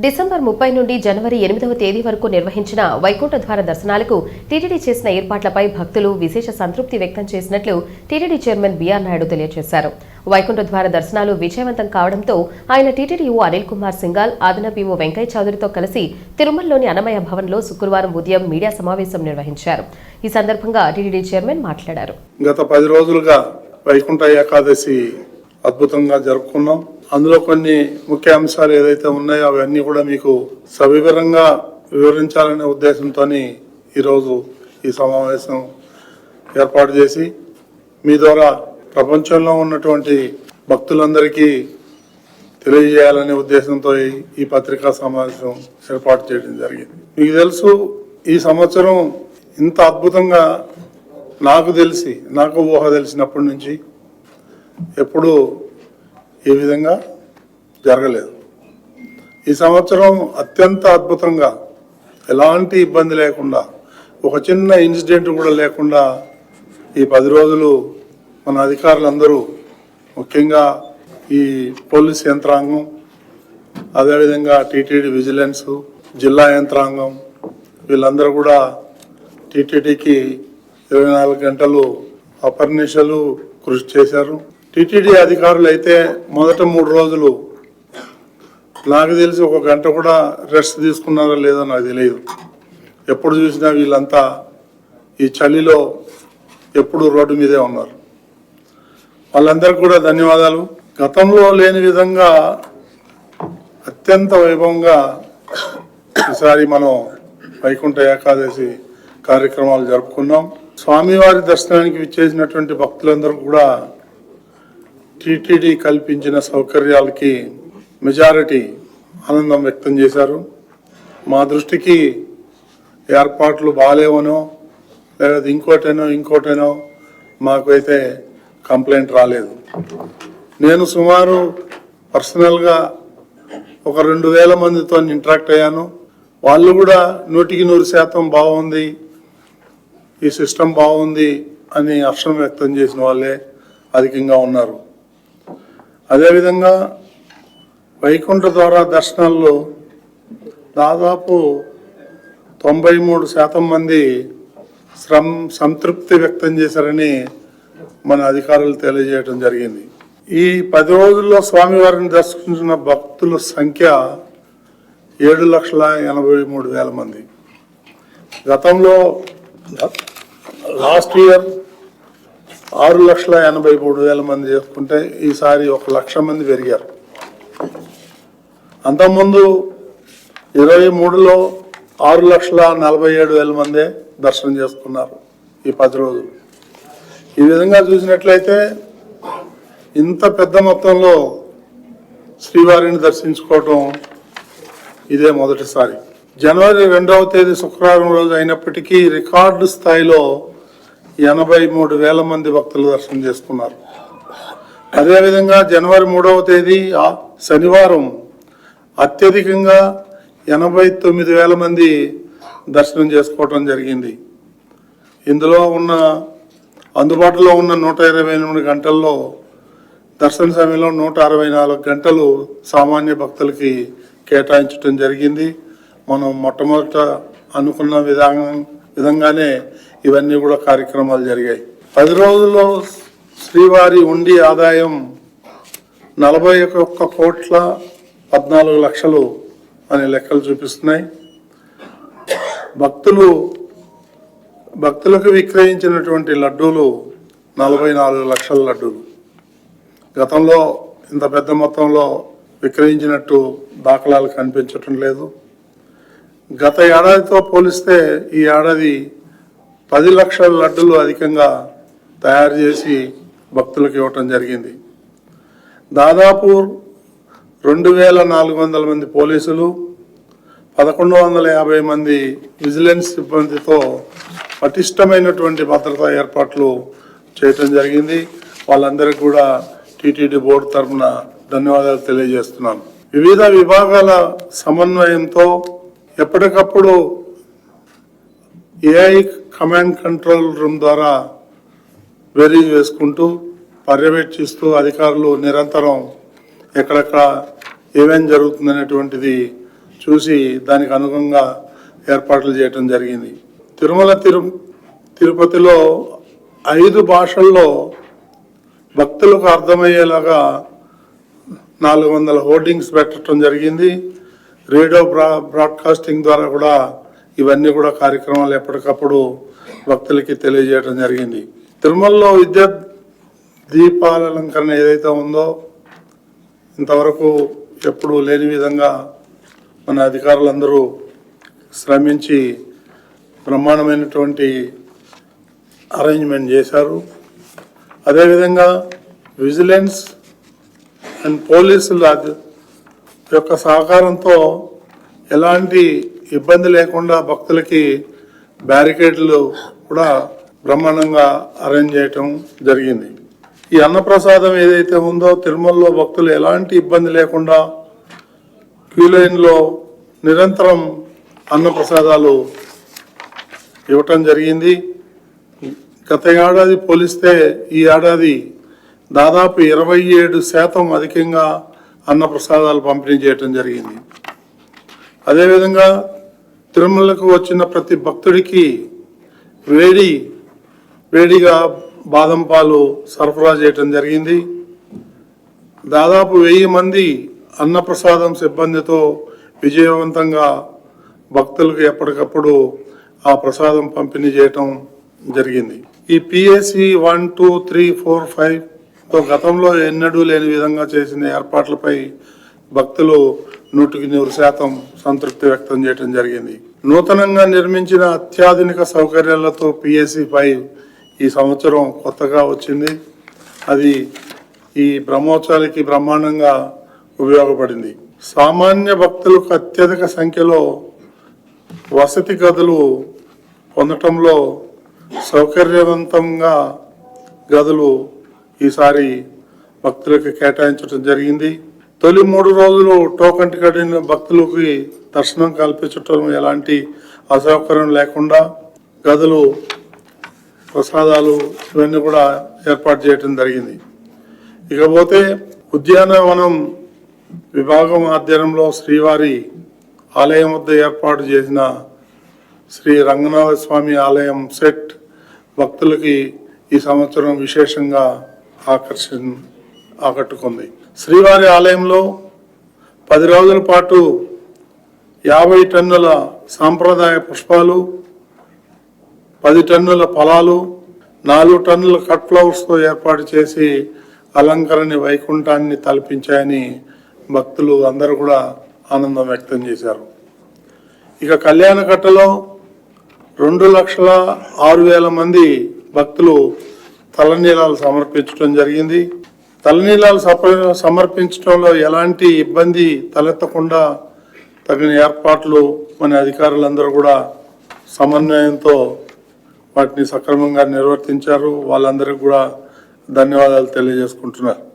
December ముప్పై నుండి జనవరి ఎనిమిదవ తేదీ వరకు నిర్వహించిన వైకుంఠ ద్వార దర్శనాలకు టీటీడీ చేసిన ఏర్పాట్లపై భక్తులు విశేష సంతృప్తి వ్యక్తం చేసినట్లు టీటీడీ చైర్మన్ బీఆర్ నాయుడు తెలియజేశారు. వైకుంఠ ద్వార దర్శనాలు విజయవంతం కావడంతో ఆయన టీటీడీఓ అనిల్ కుమార్ సింగాల్ అదనపీఓ వెంకయ్య చౌదరితో కలిసి తిరుమలలోని అన్నమయ్య భవన్లో శుక్రవారం ఉదయం మీడియా సమావేశం నిర్వహించారు. ఈ సందర్భంగా టీటీడీ చైర్మన్ మాట్లాడారు. గత పది రోజులుగా వైకుంఠ ఏకాదశి అద్భుతంగా జరుపుకున్నాం. అందులో కొన్ని ముఖ్య అంశాలు ఏదైతే ఉన్నాయో అవన్నీ కూడా మీకు సవివరంగా వివరించాలనే ఉద్దేశంతో ఈరోజు ఈ సమావేశం ఏర్పాటు చేసి మీ ద్వారా ప్రపంచంలో ఉన్నటువంటి భక్తులందరికీ తెలియజేయాలనే ఉద్దేశంతో ఈ- పత్రికా సమావేశం ఏర్పాటు చేయడం జరిగింది. మీకు తెలుసు ఈ సంవత్సరం ఇంత అద్భుతంగా నాకు తెలిసి నాకు ఊహ తెలిసినప్పటి నుంచి ఎప్పుడూ ఈ విధంగా జరగలేదు. ఈ సంవత్సరం అత్యంత అద్భుతంగా ఎలాంటి ఇబ్బంది లేకుండా ఒక చిన్న ఇన్సిడెంట్ కూడా లేకుండా ఈ పది రోజులు మన అధికారులందరూ ముఖ్యంగా ఈ పోలీస్ యంత్రాంగం అదేవిధంగా టీటీడీ విజిలెన్స్ జిల్లా యంత్రాంగం వీళ్ళందరూ కూడా టీటీడీకి ఇరవై నాలుగు గంటలు అపర్నిషలు కృషి చేశారు. టీటీడీ అధికారులు అయితే మొదట మూడు రోజులు. నాకు తెలిసి ఒక గంట కూడా రెస్ట్ తీసుకున్నారో లేదో నాకు తెలియదు. ఎప్పుడు చూసినా వీళ్ళంతా ఈ చలిలో ఎప్పుడు రోడ్డు మీదే ఉన్నారు. వాళ్ళందరికీ కూడా ధన్యవాదాలు. గతంలో లేని విధంగా అత్యంత వైభవంగా ఈసారి మనం వైకుంఠ ఏకాదశి కార్యక్రమాలు జరుపుకున్నాం. స్వామివారి దర్శనానికి విచ్చేసినటువంటి భక్తులందరూ కూడా టీటీడీ కల్పించిన సౌకర్యాలకి మెజారిటీ ఆనందం వ్యక్తం చేశారు. మా దృష్టికి ఏర్పాట్లు బాగాలేవనో లేదా ఇంకోటేనో ఇంకోటేనో మాకైతే కంప్లైంట్ రాలేదు. నేను సుమారు పర్సనల్గా ఒక రెండు వేల మందితో ఇంటరాక్ట్ అయ్యాను. వాళ్ళు కూడా నూటికి నూరు శాతం బాగుంది ఈ సిస్టమ్ బాగుంది అని హర్షం వ్యక్తం చేసిన వాళ్ళే అధికంగా ఉన్నారు. అదేవిధంగా వైకుంఠ ద్వారా దర్శనాల్లో దాదాపు తొంభై మూడు శాతం మంది శ్రమ సంతృప్తి వ్యక్తం చేశారని మన అధికారులు తెలియజేయడం జరిగింది. ఈ పది రోజుల్లో స్వామివారిని దర్శించిన భక్తుల సంఖ్య ఏడు లక్షల ఎనభై మూడు వేల మంది. గతంలో లాస్ట్ ఇయర్ ఆరు లక్షల ఎనభై మూడు వేల మంది చేసుకుంటే ఈసారి ఒక లక్ష మంది పెరిగారు. అంతకుముందు ఇరవై మూడులో ఆరు లక్షల నలభై ఏడు వేల మందే దర్శనం చేసుకున్నారు ఈ పది రోజులు. ఈ విధంగా చూసినట్లయితే ఇంత పెద్ద మొత్తంలో శ్రీవారిని దర్శించుకోవటం ఇదే మొదటిసారి. జనవరి రెండవ తేదీ శుక్రవారం రోజు అయినప్పటికీ రికార్డు స్థాయిలో ఎనభై మూడు వేల మంది భక్తులు దర్శనం చేసుకున్నారు. అదేవిధంగా జనవరి మూడవ తేదీ ఆ శనివారం అత్యధికంగా ఎనభై తొమ్మిది వేల మంది దర్శనం చేసుకోవటం జరిగింది. ఇందులో ఉన్న అందుబాటులో ఉన్న నూట ఇరవై ఎనిమిది గంటల్లో దర్శన సమయంలో నూట అరవై నాలుగు గంటలు సామాన్య భక్తులకి కేటాయించడం జరిగింది. మనం మొట్టమొదట అనుకున్న విధానం విధంగానే ఇవన్నీ కూడా కార్యక్రమాలు జరిగాయి. పది రోజుల్లో శ్రీవారి ఉండి ఆదాయం నలభై ఒక్క కోట్ల పద్నాలుగు లక్షలు అనే లెక్కలు చూపిస్తున్నాయి. భక్తులు భక్తులకు విక్రయించినటువంటి లడ్డూలు నలభై నాలుగు లక్షల లడ్డూలు. గతంలో ఇంత పెద్ద మొత్తంలో విక్రయించినట్టు దాఖలాలు కనిపించటం లేదు. గత ఏడాదితో పోలిస్తే ఈ ఏడాది పది లక్షల లడ్డులు అధికంగా తయారు చేసి భక్తులకు ఇవ్వటం జరిగింది. దాదాపు రెండు వేల నాలుగు వందల మంది పోలీసులు పదకొండు వందల యాభై మంది విజిలెన్స్ సిబ్బందితో పటిష్టమైనటువంటి భద్రతా ఏర్పాట్లు చేయటం జరిగింది. వాళ్ళందరికీ కూడా టీటీడీ బోర్డు తరఫున ధన్యవాదాలు తెలియజేస్తున్నాను వివిధ విభాగాల సమన్వయంతో ఎప్పటికప్పుడు ఏఐ కమాండ్ కంట్రోల్ రూమ్ ద్వారా వెరీ వేసుకుంటూ పర్యవేక్షిస్తూ అధికారులు నిరంతరం ఎక్కడెక్కడ ఏమేం జరుగుతుందనేటువంటిది చూసి దానికి అనుగుణంగా ఏర్పాట్లు చేయటం జరిగింది. తిరుమల తిరు తిరుపతిలో ఐదు భాషల్లో భక్తులకు అర్థమయ్యేలాగా నాలుగు వందల హోర్డింగ్స్ పెట్టడం జరిగింది. రేడియో బ్రా బ్రాడ్కాస్టింగ్ ద్వారా కూడా ఇవన్నీ కూడా కార్యక్రమాలు ఎప్పటికప్పుడు భక్తులకి తెలియజేయడం జరిగింది. తిరుమలలో విద్యా దీపాల అలంకరణ ఏదైతే ఉందో ఇంతవరకు ఎప్పుడు లేని విధంగా మన అధికారులందరూ శ్రమించి బ్రహ్మాండమైనటువంటి అరేంజ్మెంట్ చేశారు. అదేవిధంగా విజిలెన్స్ అండ్ పోలీసుల యొక్క సహకారంతో ఎలాంటి ఇబ్బంది లేకుండా భక్తులకి బ్యారికేడ్లు కూడా బ్రహ్మాండంగా అరేంజ్ చేయటం జరిగింది. ఈ అన్నప్రసాదం ఏదైతే ఉందో తిరుమలలో భక్తులు ఎలాంటి ఇబ్బంది లేకుండా క్యూ లైన్లో నిరంతరం అన్నప్రసాదాలు ఇవ్వటం జరిగింది. గత ఏడాది పోలిస్తే ఈ ఏడాది దాదాపు ఇరవై ఏడు శాతం అధికంగా అన్నప్రసాదాలు పంపిణీ చేయటం జరిగింది. అదేవిధంగా తిరుమలకు వచ్చిన ప్రతి భక్తుడికి వేడి వేడిగా బాదం పాలు సరఫరా చేయటం జరిగింది. దాదాపు వెయ్యి మంది అన్నప్రసాదం సిబ్బందితో విజయవంతంగా భక్తులకు ఎప్పటికప్పుడు ఆ ప్రసాదం పంపిణీ చేయటం జరిగింది. ఈ PSC one two three four ఫైవ్తో గతంలో ఎన్నడూ లేని విధంగా చేసిన ఏర్పాట్లపై భక్తులు నూటికి నూరు శాతం సంతృప్తి వ్యక్తం చేయడం జరిగింది. నూతనంగా నిర్మించిన అత్యాధునిక సౌకర్యాలతో పిఎస్సి ఫైవ్ ఈ సంవత్సరం కొత్తగా వచ్చింది. అది ఈ బ్రహ్మోత్సవాలకి బ్రహ్మాండంగా ఉపయోగపడింది. సామాన్య భక్తులకు అత్యధిక సంఖ్యలో వసతి గదులు పొందటంలో సౌకర్యవంతంగా గదులు ఈసారి భక్తులకు కేటాయించడం జరిగింది. తొలి మూడు రోజులు టోకన్ టికెట్ భక్తులకి దర్శనం కల్పించటం ఎలాంటి అసౌకర్యం లేకుండా గదులు ప్రసాదాలు ఇవన్నీ కూడా ఏర్పాటు చేయడం జరిగింది. ఇకపోతే ఉద్యానవనం విభాగం ఆధ్వర్యంలో శ్రీవారి ఆలయం వద్ద ఏర్పాటు చేసిన శ్రీ రంగనాథ స్వామి ఆలయం సెట్ భక్తులకి ఈ సంవత్సరం విశేషంగా ఆకర్షణ ఆకట్టుకుంది. శ్రీవారి ఆలయంలో పది రోజుల పాటు యాభై టన్నుల సాంప్రదాయ పుష్పాలు పది టన్నుల ఫలాలు నాలుగు టన్నుల కట్ ఫ్లవర్స్తో ఏర్పాటు చేసి అలంకరణ వైకుంఠాన్ని తలపించాయని భక్తులు అందరూ కూడా ఆనందం వ్యక్తం చేశారు. ఇక కళ్యాణకట్టలో రెండు లక్షల ఆరు వేల మంది భక్తులు తలనీలాలు సమర్పించడం జరిగింది. తలనీలాలు సప- సమర్పించడంలో ఎలాంటి ఇబ్బంది తలెత్తకుండా తగిన ఏర్పాట్లు మన అధికారులందరూ కూడా సమన్వయంతో వాటిని సక్రమంగా నిర్వర్తించారు. వాళ్ళందరికీ కూడా ధన్యవాదాలు తెలియజేసుకుంటున్నారు.